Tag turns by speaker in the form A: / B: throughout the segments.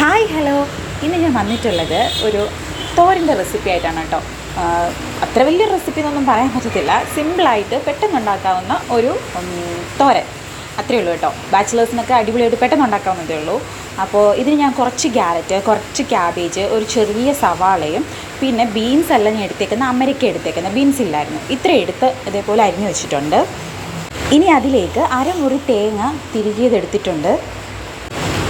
A: Hi hello ഇന്ന് ഞാൻ വന്നിട്ടുള്ളത് ഒരു തോരന്റെ റെസിപ്പി ആയിട്ടാണ് കേട്ടോ. അത്ര വലിയ റെസിപ്പി എന്നൊന്നും പറയാൻ പറ്റത്തില്ല. സിമ്പിളായിട്ട് പെട്ടെന്ന് ഉണ്ടാക്കാവുന്ന ഒരു തോരൻ. അത്രയേ ഉള്ളൂ കേട്ടോ. ബാച്ചിലേഴ്സിനൊക്കെ അടിപൊളിയായിട്ട് പെട്ടെന്ന് ഉണ്ടാക്കാവുന്നതേ ഉള്ളൂ. അപ്പോൾ ഇതിന് ഞാൻ കുറച്ച് ക്യാരറ്റ് കുറച്ച് ക്യാബേജ് ഒരു ചെറിയ സവാളയും പിന്നെ ബീൻസ് എല്ലാം ഞാൻ എടുത്തേക്കുന്ന അമരയ്ക്ക എടുത്തേക്കുന്ന ബീൻസ് ഇല്ലായിരുന്നു. ഇത്ര എടുത്ത് ഇതേപോലെ അരിഞ്ഞു വെച്ചിട്ടുണ്ട്. ഇനി അതിലേക്ക് അരമുറി തേങ്ങ തിരികിയതെടുത്തിട്ടുണ്ട്.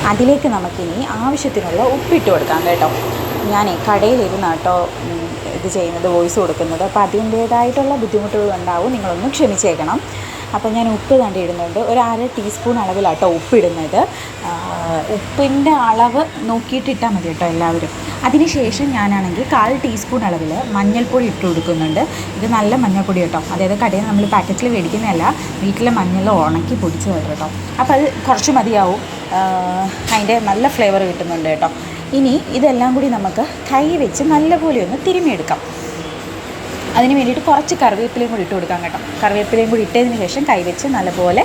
A: അതിലേക്ക് നമുക്കിനി ആവശ്യത്തിനുള്ള ഉപ്പിട്ട് കൊടുക്കാം കേട്ടോ. ഞാൻ കടയിലിരുന്ന് കേട്ടോ ഇത് ചെയ്യുന്നത് വോയിസ് കൊടുക്കുന്നത്. അപ്പോൾ അതിന്റേതായിട്ടുള്ള ബുദ്ധിമുട്ടുകൾ ഉണ്ടാവും. നിങ്ങളൊന്ന് ക്ഷമിച്ചേക്കണം. അപ്പോൾ ഞാൻ ഉപ്പ് തണ്ടി ഇടുന്നുണ്ട് ഒരു അര ടീസ്പൂൺ അളവിലാട്ടോ ഉപ്പിടുന്നത്. ഉപ്പിന്റെ അളവ് നോക്കിയിട്ട് ഇട്ടാൽ മതി കേട്ടോ എല്ലാവരും. അതിനുശേഷം ഞാനാണെങ്കിൽ കാൽ ടീസ്പൂൺ അളവിൽ മഞ്ഞൾപ്പൊടി ഇട്ട് കൊടുക്കുന്നുണ്ട്. ഇത് നല്ല മഞ്ഞൾപ്പൊടി കേട്ടോ. അതായത് കടയിൽ നമ്മൾ പാക്കറ്റിൽ മേടിക്കുന്നതല്ല വീട്ടിലെ മഞ്ഞൾ ഉണക്കി പൊടിച്ച് തരും കേട്ടോ. അപ്പോൾ അത് കുറച്ച് മതിയാവും. അതിന്റെ നല്ല ഫ്ലേവർ കിട്ടുന്നുണ്ട് കേട്ടോ. ഇനി ഇതെല്ലാം കൂടി നമുക്ക് കൈ വെച്ച് നല്ലപോലെ ഒന്ന് തിരുമിയെടുക്കാം അതിന് വേണ്ടിയിട്ട് കുറച്ച് കറിവേപ്പിലയും കൂടി ഇട്ട് കൊടുക്കാം കേട്ടോ. കറിവേപ്പിലയും കൂടി ഇട്ടതിന് ശേഷം കൈവച്ച് നല്ലപോലെ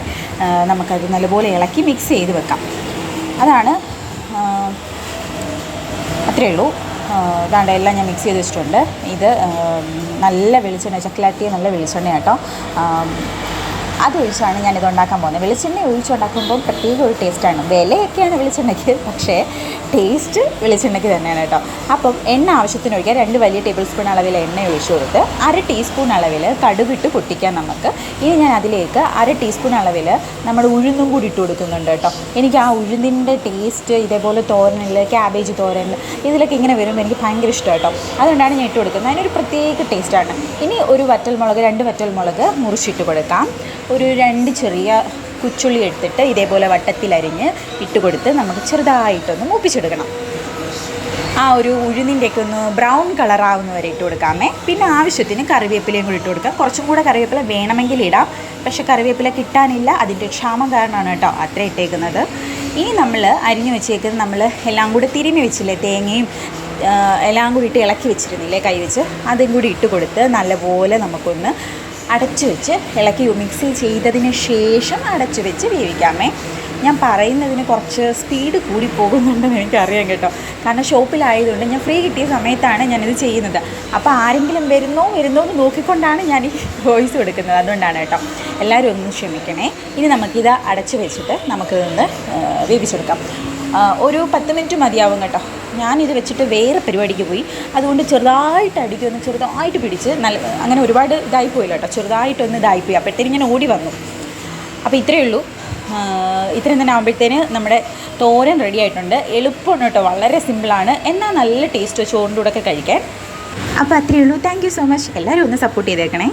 A: നമുക്കത് നല്ലപോലെ ഇളക്കി മിക്സ് ചെയ്ത് വെക്കാം. അതാണ് അത്രയേ ഉള്ളൂ. ഇതാണ്ട് എല്ലാം ഞാൻ മിക്സ് ചെയ്ത് വെച്ചിട്ടുണ്ട്. ഇത് നല്ല വെളിച്ചെണ്ണ ചക്കിലാട്ടിയ നല്ല വെളിച്ചെണ്ണ കേട്ടോ. അതൊഴിച്ചാണ് ഞാനിത് ഉണ്ടാക്കാൻ പോകുന്നത്. വെളിച്ചെണ്ണ ഒഴിച്ചുണ്ടാക്കുമ്പോൾ പ്രത്യേക ഒരു ടേസ്റ്റാണ് വിലയൊക്കെയാണ് വെളിച്ചെണ്ണയ്ക്ക് പക്ഷേ ടേസ്റ്റ് വെളിച്ചെണ്ണയ്ക്ക് തന്നെയാണ് കേട്ടോ. അപ്പം എണ്ണ ആവശ്യത്തിന് ഒഴിക്കുക രണ്ട് വലിയ ടേബിൾ സ്പൂൺ അളവിൽ എണ്ണ ഒഴിച്ചു കൊടുത്ത് അര ടീസ്പൂൺ അളവിൽ കടുകിട്ട് പൊട്ടിക്കാം നമുക്ക്. ഇനി ഞാൻ അതിലേക്ക് അര ടീസ്പൂൺ അളവിൽ നമ്മൾ ഉഴുന്നും കൂടി ഇട്ട് കൊടുക്കുന്നുണ്ട് കേട്ടോ. എനിക്ക് ആ ഉഴുന്നിന്റെ ടേസ്റ്റ് ഇതേപോലെ തോരനിൽ ക്യാബേജ് തോരൻ ഇതിലൊക്കെ ഇങ്ങനെ വരുമ്പോൾ എനിക്ക് ഭയങ്കര ഇഷ്ടം കേട്ടോ. അതുകൊണ്ടാണ് ഞാൻ ഇട്ട് കൊടുക്കുന്നത്. അതിനൊരു പ്രത്യേക ടേസ്റ്റാണ് ഇനി ഒരു വറ്റൽ മുളക് രണ്ട് വറ്റൽ മുളക് മുറിച്ചിട്ട് കൊടുക്കാം. ഒരു രണ്ട് ചെറിയ കുച്ചുള്ളി എടുത്തിട്ട് ഇതേപോലെ വട്ടത്തിലരിഞ്ഞ് ഇട്ട് കൊടുത്ത് നമുക്ക് ചെറുതായിട്ടൊന്ന് മൂപ്പിച്ചെടുക്കണം. ആ ഒരു ഉഴുന്നിന്റെയൊക്കെ ഒന്ന് ബ്രൗൺ കളറാവുന്ന വരെ ഇട്ട് കൊടുക്കാമേ. പിന്നെ ആവശ്യത്തിന് കറിവേപ്പിലയും കൂടി ഇട്ട് കൊടുക്കാം. കുറച്ചും കൂടെ കറിവേപ്പില വേണമെങ്കിൽ ഇടാം. പക്ഷെ കറിവേപ്പില കിട്ടാനില്ല. അതിന്റെ ക്ഷാമം കാരണമാണ് കേട്ടോ അത്ര ഇട്ടേക്കുന്നത്. ഇനി നമ്മൾ അരിഞ്ഞു വെച്ചേക്കുന്നത് നമ്മൾ എല്ലാം കൂടി തിരുമ്മി വെച്ചില്ലേ? തേങ്ങയും എല്ലാം കൂടി ഇട്ട് ഇളക്കി വെച്ചിരുന്നില്ലേ? കൈ വെച്ച് അതും കൂടി ഇട്ട് കൊടുത്ത് നല്ലപോലെ നമുക്കൊന്ന് അടച്ചു വെച്ച് ഇളക്കി മിക്സ് ചെയ്തതിന് ശേഷം അടച്ചു വെച്ച് വേവിക്കാമേ. ഞാൻ പറയുന്നതിന് കുറച്ച് സ്പീഡ് കൂടി പോകുന്നുണ്ടെന്ന് എനിക്കറിയാം കേട്ടോ. കാരണം ഷോപ്പിലായതുകൊണ്ട് ഞാൻ ഫ്രീ കിട്ടിയ സമയത്താണ് ഞാനിത് ചെയ്യുന്നത്. അപ്പോൾ ആരെങ്കിലും വരുന്നോ വരുന്നോ എന്ന് നോക്കിക്കൊണ്ടാണ് ഞാൻ ഈ വോയിസ് കൊടുക്കുന്നത്. അതുകൊണ്ടാണ് കേട്ടോ. എല്ലാവരും ഒന്ന് ക്ഷമിക്കണേ. ഇനി നമുക്കിത് അടച്ചു വെച്ചിട്ട് നമുക്കിതൊന്ന് വേവിച്ചെടുക്കാം. ഒരു പത്ത് മിനിറ്റ് മതിയാവും കേട്ടോ. ഞാനിത് വെച്ചിട്ട് വേറെ പരിപാടിക്ക് പോയി. അതുകൊണ്ട് ചെറുതായിട്ട് അടിക്കൊന്ന് ചെറുതായിട്ട് പിടിച്ച് നല്ല അങ്ങനെ ഒരുപാട് ഇതായി പോയില്ല കേട്ടോ. ചെറുതായിട്ടൊന്ന് ഇതായിപ്പോയി അപ്പോഴത്തേനും ഞാൻ ഓടി വന്നു. അപ്പോൾ ഇത്രയേ ഉള്ളൂ. ഇത്രയും തന്നെ ആകുമ്പോഴത്തേന് നമ്മുടെ തോരൻ റെഡി ആയിട്ടുണ്ട്. എളുപ്പമാണ് കേട്ടോ. വളരെ സിമ്പിളാണ് എന്നാൽ നല്ല ടേസ്റ്റ് ചോറിന്റെ കൂടെ ഒക്കെ കഴിക്കാൻ. അപ്പോൾ അത്രയേ ഉള്ളൂ. താങ്ക് യു സോ മച്ച് എല്ലാവരും ഒന്ന് സപ്പോർട്ട് ചെയ്തേക്കണേ.